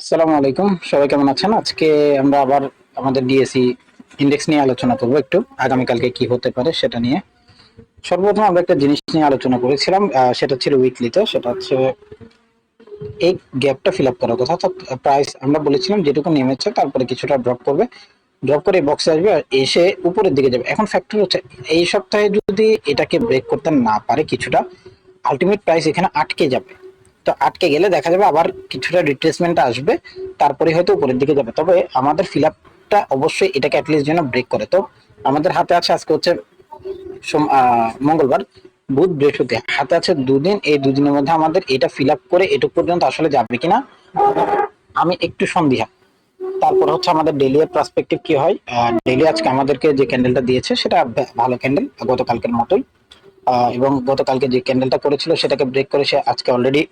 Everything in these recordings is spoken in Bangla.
আসসালামু আলাইকুম। সবাই কেমন আছেন? আজকে আমরা আবার আমাদের ডিএসি ইন্ডেক্স নিয়ে আলোচনা করব একটু, আগামীকালকে কি হতে পারে সেটা নিয়ে। সর্বপ্রথম আমরা একটা জিনিস নিয়ে আলোচনা করেছিলাম সেটা ছিল উইকলিতে সেটা হচ্ছে এই গ্যাপটা ফিল আপ করার কথা। অর্থাৎ প্রাইস আমরা বলেছিলাম যেটুকু নেমেছে, তারপরে কিছুটা ড্রপ করবে। ড্রপ করে বক্সে আসবে আর এসে উপরের দিকে যাবে। এখন ফ্যাক্টর হচ্ছে, এই সপ্তাহে যদি এটাকে ব্রেক করতে না পারে কিছুটা আলটিমেট প্রাইস এখানে আটকে যাবে। তো আটকে গেলে দেখা যাবে আবার কিছুটা রিট্রেসমেন্ট আসবে, তারপরে হয়তো উপরের দিকে যাবে। তবে আমাদের ফিল আপটা অবশ্যই এটাকে অ্যাটলিস্ট যেন ব্রেক করে। তো আমাদের হাতে আছে আজকে হচ্ছে মঙ্গলবার, বুধ বৃহস্পতি। হাতে আছে দুদিন, এই দুদিনের মধ্যে আমাদের এটা ফিল আপ করে এটুক পর্যন্ত আসলে যাবে কিনা, আমি একটু সন্দিহা তারপর হচ্ছে আমাদের ডেলি এর পার্সপেক্টিভ কি হয়? ডেলি আজকে আমাদেরকে যে ক্যান্ডেলটা দিয়েছে, সেটা ভালো ক্যান্ডেল গতকালকের মতোই। এবং গতকালকে যে ক্যান্ডেলটা করেছিল সেটাকে ব্রেক করে সে আজকে অলরেডি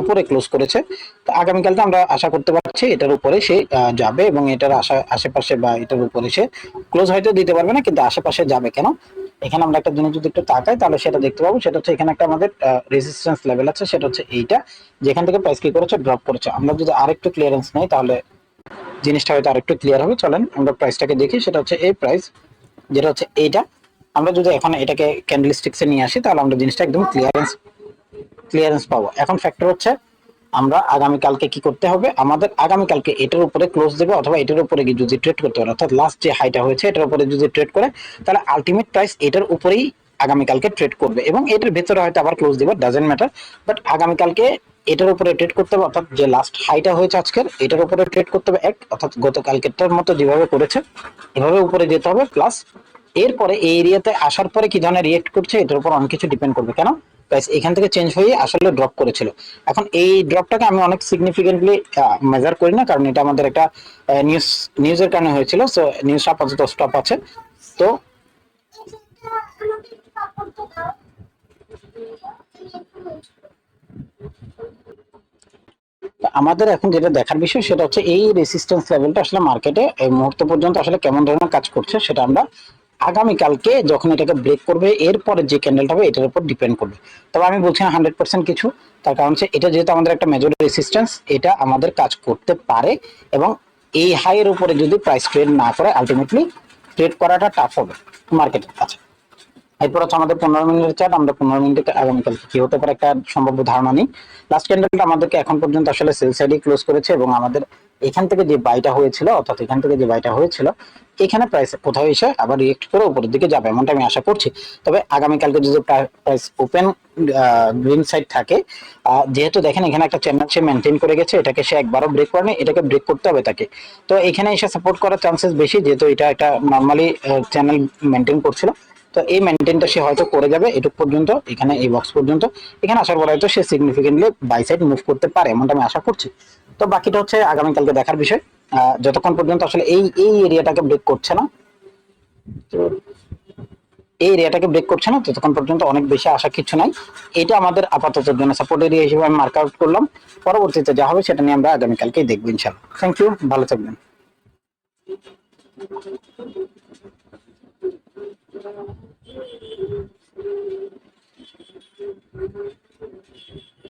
উপরে ক্লোজ করেছে। তো আগামীকালকে আমরা আশা করতে পারছি এটার উপরে সে যাবে এবং এটার আশা, আশেপাশে বা এটার উপরে সে ক্লোজ হয়তো দিতে পারবে না, কিন্তু আশেপাশে যাবে কেন? এখানে আমরা একটা জিনিস যদি একটু তাকাই, তাহলে সেটা দেখতে পাবো। সেটা হচ্ছে এখানে একটা আমাদের রেজিস্ট্যান্স লেভেল আছে, সেটা হচ্ছে এইটা। যেখান থেকে প্রাইস কি করেছে ড্রপ করেছে। আমরা যদি আরেকটু ক্লিয়ারেন্স নেই, তাহলে জিনিসটা হয়তো আরেকটু ক্লিয়ার হবে। চলেন আমরা প্রাইসটাকে দেখি। সেটা হচ্ছে এই প্রাইস যেটা হচ্ছে এইটা। আমরা যদি এখন এটাকে ক্যান্ডেল স্টিক্সে নিয়ে আসি, তাহলে আমরা জিনিসটা একদম ক্লিয়ারেন্স ক্লিয়ারেন্স পাবো। এখন ফ্যাক্টর হচ্ছে, আমরা আগামীকালকে কি করতে হবে? আমাদের আগামীকালকে এটার উপরে ক্লোজ দেবে অথবা এটার উপরে গিয়ে যদি ট্রেড করতে পারে, অর্থাৎ লাস্ট যে হাইটা হয়েছে, এটার উপরে যদি ট্রেড করে, তাহলে আলটিমেট প্রাইস এটার উপরেই আগামীকালকে ট্রেড করবে। এবং এটার ভেতরে হয়তো আবার ক্লোজ দেবে ডাজেন্ট ম্যাটার বাট আগামীকালকে এটার উপরে ট্রেড করতে হবে, অর্থাৎ যে লাস্ট হাইটা হয়েছে আজকের, এটার উপরে ট্রেড করতে হবে, এক, অর্থাৎ গতকালকেরটার মতো যেভাবে করেছে, এভাবে উপরে যেতে হবে প্লাস এরপরে এই এরিয়াতে আসার পরে কি ধরনের রিয়েক্ট করছে, এটার উপর অনেক কিছু ডিপেন্ড করবে, কেন? প্রাইস এখান থেকে চেঞ্জ হয়ে আসলে ড্রপ করেছিল। এখন এই ড্রপটাকে আমি অনেক সিগনিফিকেন্টলি মেজার করি না, কারণ এটা আমাদের একটা নিউজ নিউজের কারণে হয়েছিল সো নিউজ আপাতত স্টপ আছে। তো আমাদের এখন যেটা দেখার বিষয়, সেটা হচ্ছে এই রেসিস্ট্যান্স লেভেলটা আসলে মার্কেটে এই মুহূর্ত পর্যন্ত আসলে কেমন ধরনের কাজ করছে, সেটা আমরা আগামীকালকে যখন এটাকে ব্রেক করবে, এরপরে যে ক্যান্ডেলটা হবে, এটার উপর ডিপেন্ড করবে। তবে আমি বলছি না হান্ড্রেড কিছু, তার কারণ হচ্ছে এটা যেহেতু আমাদের একটা মেজর রেসিস্ট্যান্স এটা আমাদের কাজ করতে পারে এবং এই হাইয়ের উপরে যদি প্রাইস ট্রেড না করে আলটিমেটলি ট্রেড করাটা টাফ হবে মার্কেটের কাছে। এরপর হচ্ছে আমাদের পনেরো মিনিটের চার্ট আমরা পনেরো মিনিটে আগামীকাল কি হতে পারে একটা সম্ভাব্য ধারণা নেই। লাস্ট ক্যান্ডেলটা আমাদেরকে এখন পর্যন্ত আসলে সেল সাইডে ক্লোজ করেছে এবং আমাদের এখান থেকে যে বাইটা হয়েছিল, অর্থাৎ এখান থেকে যে বাইটা হয়েছিল, এখানে প্রাইস কোথাও এসে আবার রিয়েক্ট করে উপরের দিকে যাবে, এমনটা আমি আশা করছি। তবে আগামীকালকে যদি প্রাইস ওপেন গ্রিন সাইড থাকে যেহেতু দেখেন এখানে একটা চ্যানেল সে মেনটেন করে গেছে, এটাকে সে একবারও ব্রেক করেনি, এটাকে ব্রেক করতে হবে তাকে। তো এখানে এসে সাপোর্ট করার চান্সেস বেশি, যেহেতু এটা একটা নর্মালি চ্যানেল মেনটেন করছিল। তো এই মেনটেনটা সে হয়তো করে যাবে এটুক পর্যন্ত, এখানে এই বক্স পর্যন্ত। এখানে আসার পরে হয়তো সে সিগনিফিকেন্টলি বাই সাইড মুভ করতে পারে, এমনটা আমি আশা করছি। তো বাকিটা হচ্ছে আগামীকালকে দেখার বিষয়। যতক্ষণ পর্যন্ত আসলে এই এই এরিয়াটাকে ব্রেক করছে না তো এই এরিয়াটাকে ব্রেক করছে না, ততক্ষণ পর্যন্ত অনেক বেশি আশা কিছু নাই। এটা আমাদের আপাতত জন্য সাপোর্ট এরিয়া হিসেবে আমি মার্ক আউট করলাম। পরবর্তীতে যা হবে সেটা নিয়ে আমরা আগামীকালকেই দেখব ইনশাল্লাহ থ্যাংক ইউ ভালো থাকবেন।